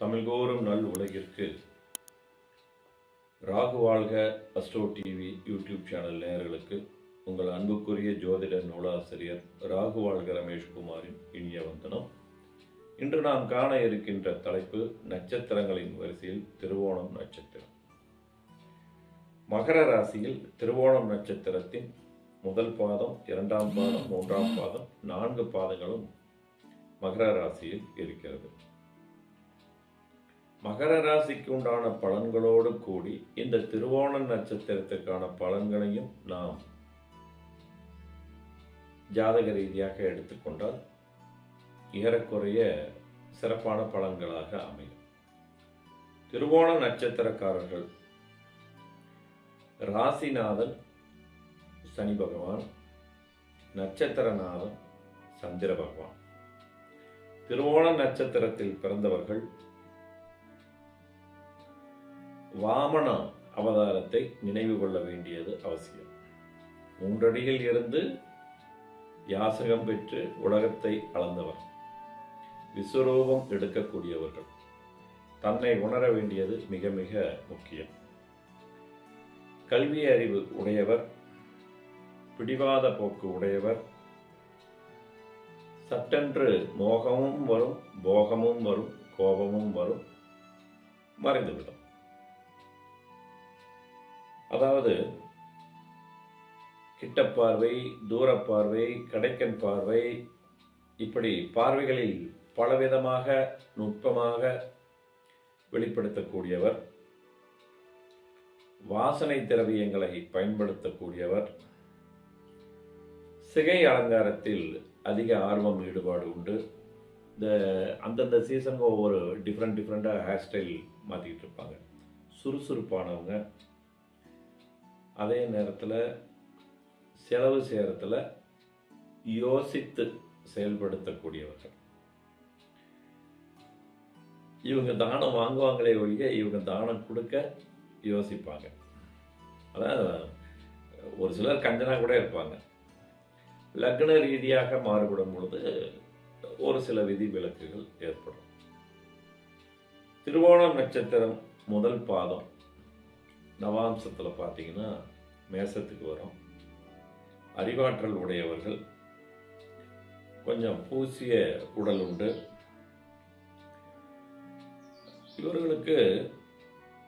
தமிழ்கோறும் நல் உலகிற்கு. ராகு வாழ்க அஸ்ட்ரோ டிவி யூடியூப் சேனல் நேயர்களுக்கு உங்கள் அன்புக்குரிய ஜோதிடர் நூலாசிரியர் ராகு வாழ்க ரமேஷ்குமாரின் இனிய வந்தனம். இன்று நாம் காண இருக்கின்ற தலைப்பு நட்சத்திரங்களின் வரிசையில் திருவோணம் நட்சத்திரம். மகர ராசியில் திருவோணம் நட்சத்திரத்தின் முதல் பாதம் இரண்டாம் பாதம் மூன்றாம் பாதம் நான்கு பாதங்களும் மகர ராசியில் இருக்கிறது. மகர ராசிக்கு உண்டான பலன்களோடு கூடி இந்த திருவோண நட்சத்திரத்திற்கான பலன்களையும் நாம் ஜாதக ரீதியாக எடுத்துக்கொண்டால் ஏறக்குறைய சிறப்பான பலன்களாக அமையும். திருவோண நட்சத்திரக்காரர்கள் ராசிநாதன் சனி பகவான் நட்சத்திரநாதன் சந்திர பகவான். திருவோண நட்சத்திரத்தில் பிறந்தவர்கள் வாமன அவதாரத்தை நினைவு கொள்ள வேண்டியது அவசியம். மூன்றடியில் இருந்து யாசகம் பெற்று உலகத்தை அளந்தவர். விஸ்வரூபம் எடுக்கக்கூடியவர்கள். தன்னை உணர வேண்டியது மிக மிக முக்கியம். கல்வி அறிவு உடையவர் பிடிவாத போக்கு உடையவர் சட்டென்று மோகமும் வரும் போகமும் வரும் கோபமும் வரும் மறைந்துவிடும். அதாவது கிட்டப்பார்வை தூரப்பார்வை கடைக்கன் பார்வை இப்படி பார்வைகளில் பலவிதமாக நுட்பமாக வெளிப்படுத்தக்கூடியவர் வாசனை திரவியங்களை பயன்படுத்தக்கூடியவர் சிகை அலங்காரத்தில் அதிக ஆர்வம் ஈடுபாடு உண்டு. இந்த அந்தந்த சீசனுக்கு ஒவ்வொரு டிஃப்ரெண்ட் டிஃப்ரெண்ட்டாக ஹேர் ஸ்டைல் மாற்றிக்கிட்டு இருப்பாங்க. சுறுசுறுப்பானவங்க அதே நேரத்தில் செலவு செய்கிறத்துல யோசித்து செயல்படுத்தக்கூடியவர்கள். இவங்க தானம் வாங்குவாங்களே ஒழிய இவங்க தானம் கொடுக்க யோசிப்பாங்க. அதான் ஒரு சிலர் கஞ்சனா கூட இருப்பாங்க. லக்ன ரீதியாக மாறுபடும் பொழுது ஒரு சில விதி விலக்குகள் ஏற்படும். திருவோணம் நட்சத்திரம் முதல் பாதம் நவாம்சத்தில் பார்த்தீங்கன்னா மேசத்துக்கு வரும். அறிவாற்றல் உடையவர்கள். கொஞ்சம் பூசிய உடல் உண்டு. இவர்களுக்கு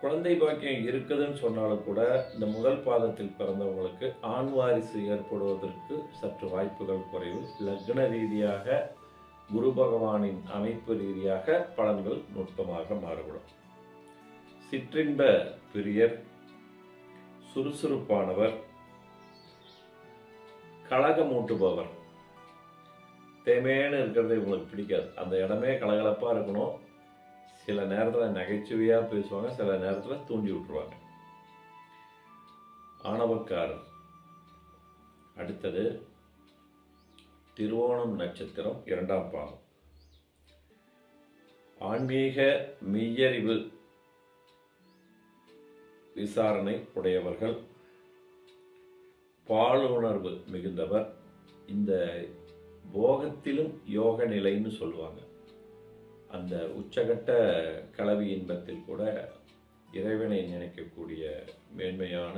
குழந்தை பாக்கியம் இருக்குதுன்னு சொன்னாலும் கூட இந்த முதல் பாதத்தில் பிறந்தவங்களுக்கு ஆண் வாரிசு ஏற்படுவதற்கு சற்று வாய்ப்புகள் குறைவு. லக்ன ரீதியாக குரு பகவானின் அமைப்பு ரீதியாக பலன்கள் நுட்பமாக மாறுபடும். சிற்றின்ப பிரியர் சுறுசுறுப்பானவர் கழகமூட்டுபவர். தேமேன்னு இருக்கிறது இவங்களுக்கு பிடிக்காது. அந்த இடமே கலகலப்பாக இருக்கணும். சில நேரத்தில் நகைச்சுவையாக பேசுவாங்க சில நேரத்தில் தூண்டி விட்டுருவாங்க. ஆணவக்காரர். அடுத்தது திருவோணம் நட்சத்திரம் இரண்டாம் பாகம். ஆன்மீக மெய்யறிவு விசாரணை உடையவர்கள். பாலுணர்வு மிகுந்தவர். இந்த போகத்திலும் யோக நிலைன்னு சொல்லுவாங்க. அந்த உச்சகட்ட கலவி இன்பத்தில் கூட இறைவனை நினைக்கக்கூடிய மேன்மையான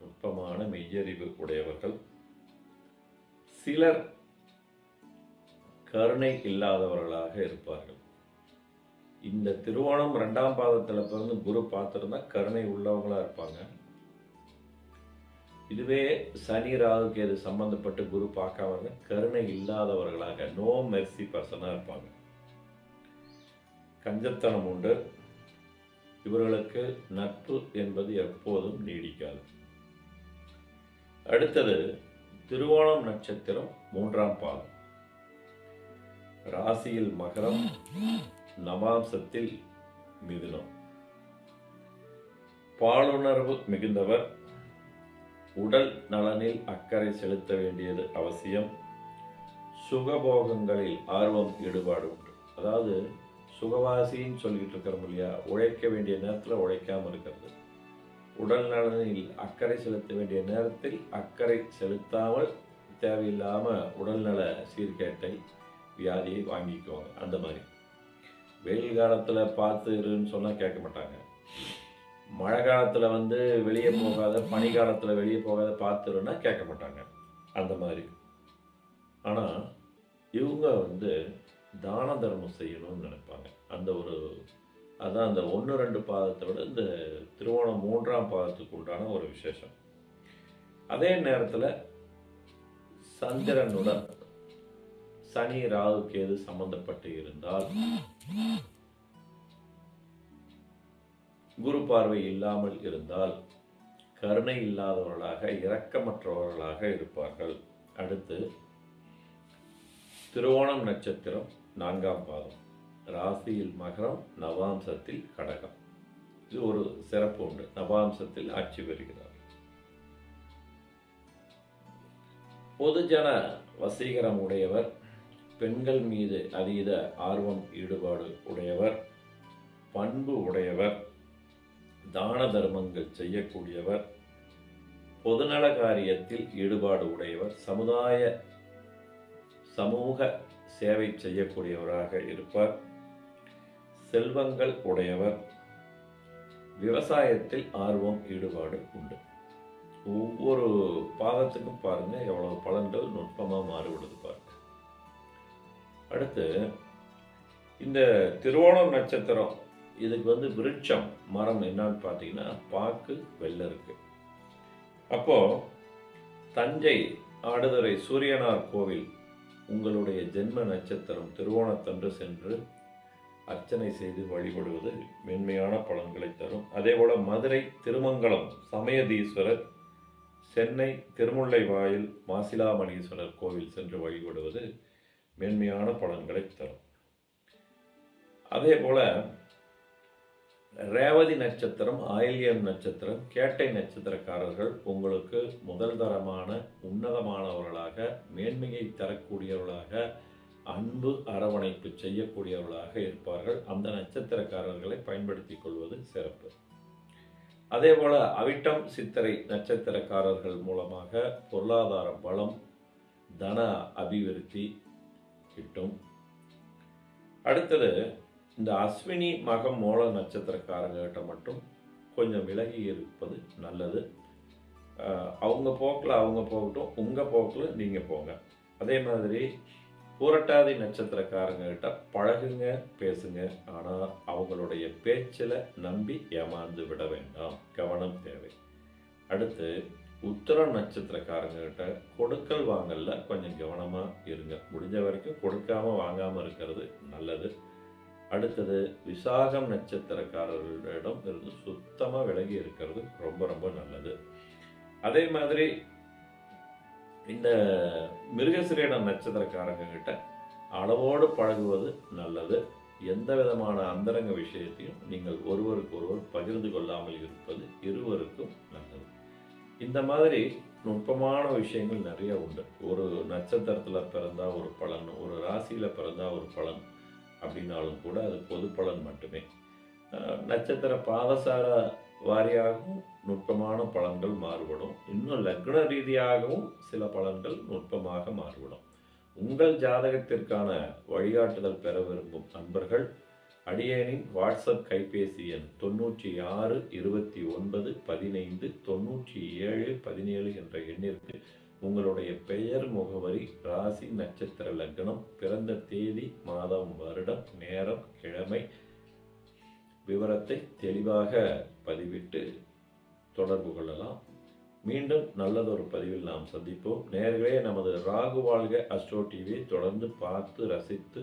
நுட்பமான மெய்யறிவு உடையவர்கள். சிலர் கருணை இல்லாதவர்களாக இருப்பார்கள். இந்த திருவோணம் ரெண்டாம் பாதத்தில் பிறந்து குரு பார்த்துருந்தா கருணை உள்ளவங்களா இருப்பாங்க. இதுவே சனி ராகுக்கு எது சம்பந்தப்பட்டு குரு பார்க்காம கருணை இல்லாதவர்களாக நோ மெர்சி பர்சனாக இருப்பாங்க. கஞ்சத்தனம் உண்டு. இவர்களுக்கு நட்பு என்பது எப்போதும் நீடிக்காது. அடுத்தது திருவோணம் நட்சத்திரம் மூன்றாம் பாதம். ராசியில் மகரம் நவாம்சத்தில் மிதுனம் பாலுணர்வு மிகுந்தவர் உடல் நலனில் அக்கறை செலுத்த வேண்டியது அவசியம். சுகபோகங்களில் ஆர்வம் ஈடுபாடு உண்டு. அதாவது சுகவாசின்னு சொல்லிட்டு இருக்கிறோம் இல்லையா? உழைக்க வேண்டிய நேரத்தில் உழைக்காமல் இருக்கிறது. உடல் நலனில் அக்கறை செலுத்த வேண்டிய நேரத்தில் அக்கறை செலுத்தாமல் தேவையில்லாமல் உடல்நல சீர்கேட்டை வியாதியை வாங்கிக்குவாங்க. அந்த மாதிரி. வெயில் காலத்தில் பார்த்து இருன்னு சொன்னால் கேட்க மாட்டாங்க. மழை காலத்தில் வந்து வெளியே போகாத பனி காலத்தில் வெளியே போகாத பார்த்துருன்னா கேட்க மாட்டாங்க. அந்த மாதிரி. ஆனால் இவங்க வந்து தான தர்மம் செய்யணும்னு நினைப்பாங்க. அந்த ஒரு அதான் அந்த ஒன்று ரெண்டு பாதத்தை விட இந்த திருவோணம் மூன்றாம் பாதத்துக்கு உண்டான ஒரு விசேஷம். அதே நேரத்தில் சந்திரனுடன் சனி ராகு கேது சம்பந்தப்பட்டு இருந்தால் குரு பார்வை இல்லாமல் இருந்தால் கருணை இல்லாதவர்களாக இரக்கமற்றவர்களாக இருப்பார்கள். அடுத்து திருவோணம் நட்சத்திரம் நான்காம் பாதம் ராசியில் மகரம் நவாம்சத்தில் கடகம். இது ஒரு சிறப்பு உண்டு. நவாம்சத்தில் ஆட்சி பெறுகிறார். பொதுஜன வசீகரம் உடையவர் பெண்கள் மீது அதீத ஆர்வம் ஈடுபாடு உடையவர் பண்பு உடையவர் தான தர்மங்கள் செய்யக்கூடியவர் பொதுநல காரியத்தில் ஈடுபாடு உடையவர் சமுதாய சமூக சேவை செய்யக்கூடியவராக இருப்பார். செல்வங்கள் உடையவர் விவசாயத்தில் ஆர்வம் ஈடுபாடு உண்டு. ஒவ்வொரு பாதத்துக்கும் பாருங்க எவ்வளவு பலன்கள் நுட்பமாக மாறுபடுது பாருங்க. அடுத்து இந்த திருவோணம் நட்சத்திரம் இதுக்கு வந்து விருட்சம் மரம் என்னன்னு பார்த்தீங்கன்னா பாக்கு வெள்ளை இருக்கு. அப்போ தஞ்சை ஆடுதுறை சூரியனார் கோவில் உங்களுடைய ஜென்ம நட்சத்திரம் திருவோணத்தன்று சென்று அர்ச்சனை செய்து வழிபடுவது மென்மையான பலன்களை தரும். அதே போல் மதுரை திருமங்கலம் சமயதீஸ்வரர் சென்னை திருமுல்லை வாயில் மாசிலாமணீஸ்வரர் கோவில் சென்று வழிபடுவது மேன்மையான பலன்களை தரும். அதே போல ரேவதி நட்சத்திரம் ஆயில்யம் நட்சத்திரம் கேட்டை நட்சத்திரக்காரர்கள் உங்களுக்கு முதல் தரமான உன்னதமானவர்களாக மேன்மையை தரக்கூடியவர்களாக அன்பு அரவணைப்பு செய்யக்கூடியவர்களாக இருப்பார்கள். அந்த நட்சத்திரக்காரர்களை பயன்படுத்திக் கொள்வது சிறப்பு. அதே போல அவிட்டம் சித்திரை நட்சத்திரக்காரர்கள் மூலமாக பொருளாதார பலம் தன அபிவிருத்தி கிட்டும் அடுத்தது இந்த அஸ்வினி மகம் மூல நட்சத்திரக்காரங்ககிட்ட மட்டும் கொஞ்சம் விலகி இருப்பது நல்லது. அவங்க போக்கில் அவங்க போகட்டும் உங்கள் போக்கில் நீங்கள் போங்க. அதே மாதிரி பூரட்டாதி நட்சத்திரக்காரங்ககிட்ட பழகுங்க பேசுங்க. ஆனால் அவங்களுடைய பேச்சில் நம்பி ஏமாந்து விட வேண்டாம். கவனம் தேவை. அடுத்து உத்தர நட்சத்திரக்காரங்ககிட்ட கொடுக்கல் வாங்கல கொஞ்சம் கவனமாக இருங்க. முடிஞ்ச வரைக்கும் கொடுக்காம வாங்காமல் இருக்கிறது நல்லது. அடுத்தது விசாகம் நட்சத்திரக்காரர்களிடம் இருந்து சுத்தமாக விலகி இருக்கிறது ரொம்ப ரொம்ப நல்லது. அதே மாதிரி இந்த மிருகசிரேடம் நட்சத்திரக்காரங்க கிட்ட அளவோடு பழகுவது நல்லது. எந்த விதமான அந்தரங்க விஷயத்தையும் நீங்கள் ஒருவருக்கு ஒருவர் பகிர்ந்து கொள்ளாமல் இருப்பது இருவருக்கும் நல்லது. இந்த மாதிரி நுட்பமான விஷயங்கள் நிறைய உண்டு. ஒரு நட்சத்திரத்தில் பிறந்தா ஒரு பலன் ஒரு ராசியில் பிறந்தா ஒரு பலன் அப்படின்னாலும் கூட அது பொது பலன் மட்டுமே. நட்சத்திர பாதசார வாரியாகவும் நுட்பமான பலன்கள் மாறுபடும். இன்னும் லக்ன ரீதியாகவும் சில பலன்கள் நுட்பமாக மாறுபடும். உங்கள் ஜாதகத்திற்கான வழிகாட்டுதல் பெற விரும்பும் நண்பர்கள் அடியேனின் வாட்ஸ்அப் கைபேசி எண் தொண்ணூற்றி ஆறு இருபத்தி ஒன்பது பதினைந்து தொண்ணூற்றி ஏழு பதினேழு என்ற எண்ணிற்கு உங்களுடைய பெயர் முகவரி ராசி நட்சத்திர லக்னம் பிறந்த தேதி மாதம் வருடம் நேரம் கிழமை விவரத்தை தெளிவாக பதிவிட்டு தொடர்பு கொள்ளலாம். மீண்டும் நல்லதொரு பதிவில் நாம் சந்திப்போம். நேர்களே நமது ராகு வாழ்க அஸ்ட்ரோ டிவியை தொடர்ந்து பார்த்து ரசித்து